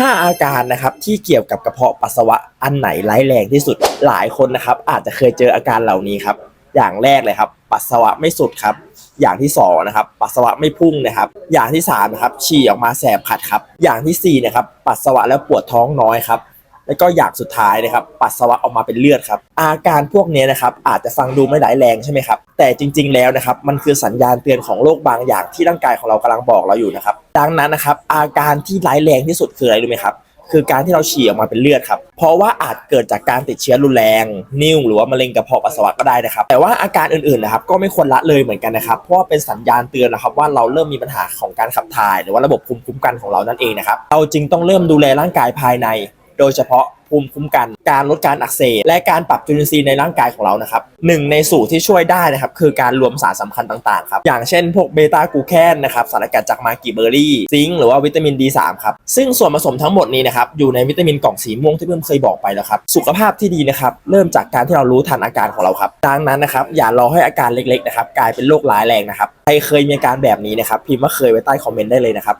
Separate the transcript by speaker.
Speaker 1: 5 อาการนะครับที่เกี่ยวกับกระเพาะปัสสาวะอันไหนร้ายแรงที่สุดหลายคนนะครับ อาจจะเคยเจออาการเหล่านี้ครับ อย่างแรกเลยครับ ปัสสาวะไม่สุดครับ อย่างที่สองนะครับปัสสาวะไม่พุ่งนะครับ อย่างที่สามนะครับฉี่ออกมาแสบขัดครับ อย่างที่สี่นะครับปัสสาวะแล้วปวดท้องน้อยครับ แล้วก็อย่างสุดท้ายนะครับปัสสาวะออกมาเป็นเลือดครับ อาการพวกนี้นะครับอาจจะฟังดูไม่ร้ายแรงใช่ไหมครับแต่จริง ๆ แล้วนะครับมันคือสัญญาณเตือนของโรคบางอย่างที่ร่างกายของเรากำลังบอกเราอยู่นะครับดังนั้นนะครับอาการที่ร้ายแรงที่สุดคืออะไรรู้ไหมครับคือการที่เราฉี่ออกมาเป็นเลือดครับ เพราะว่าอาจเกิดจากการติดเชื้อรุนแรง นิ่วหรือว่ามะเร็งกระเพาะปัสสาวะก็ได้นะครับ แต่ว่าอาการอื่นๆนะครับก็ไม่ควรละเลยเหมือนกันนะครับ เพราะว่าเป็นสัญญาณเตือนนะครับว่าเราเริ่มมีปัญหาของการขับถ่าย หรือว่าระบบภูมิคุ้มกันของเรานั่นเองนะครับ เราจึงต้องเริ่มดูแลร่างกายภายใน โดยเฉพาะภูมิคุ้มกัน การลดการอักเสบและการปรับจุลินทรีย์ในร่างกายของเรานะครับหนึ่งในสูตรที่ช่วยได้นะครับคือการรวมสารสำคัญต่างๆครับอย่างเช่นพวกเบต้ากูแคนนะครับสารกัดจากมากิเบอร์รี่ซิงค์หรือว่าวิตามิน D3 ครับซึ่งส่วนผสมทั้งหมดนี้นะครับอยู่ในวิตามินกล่องสีม่วงที่เพิ่มเคยบอกไปแล้วครับสุขภาพที่ดีนะครับเริ่มจากการที่เรารู้ทันอาการของเราครับดังนั้นนะครับอย่ารอให้อาการเล็กๆนะครับกลายเป็นโรคร้ายแรงนะครับใครเคยมีอาการแบบนี้นะครับพิมพ์ว่าเคยไว้ใต้คอมเมนต์ได้เลยนะครับ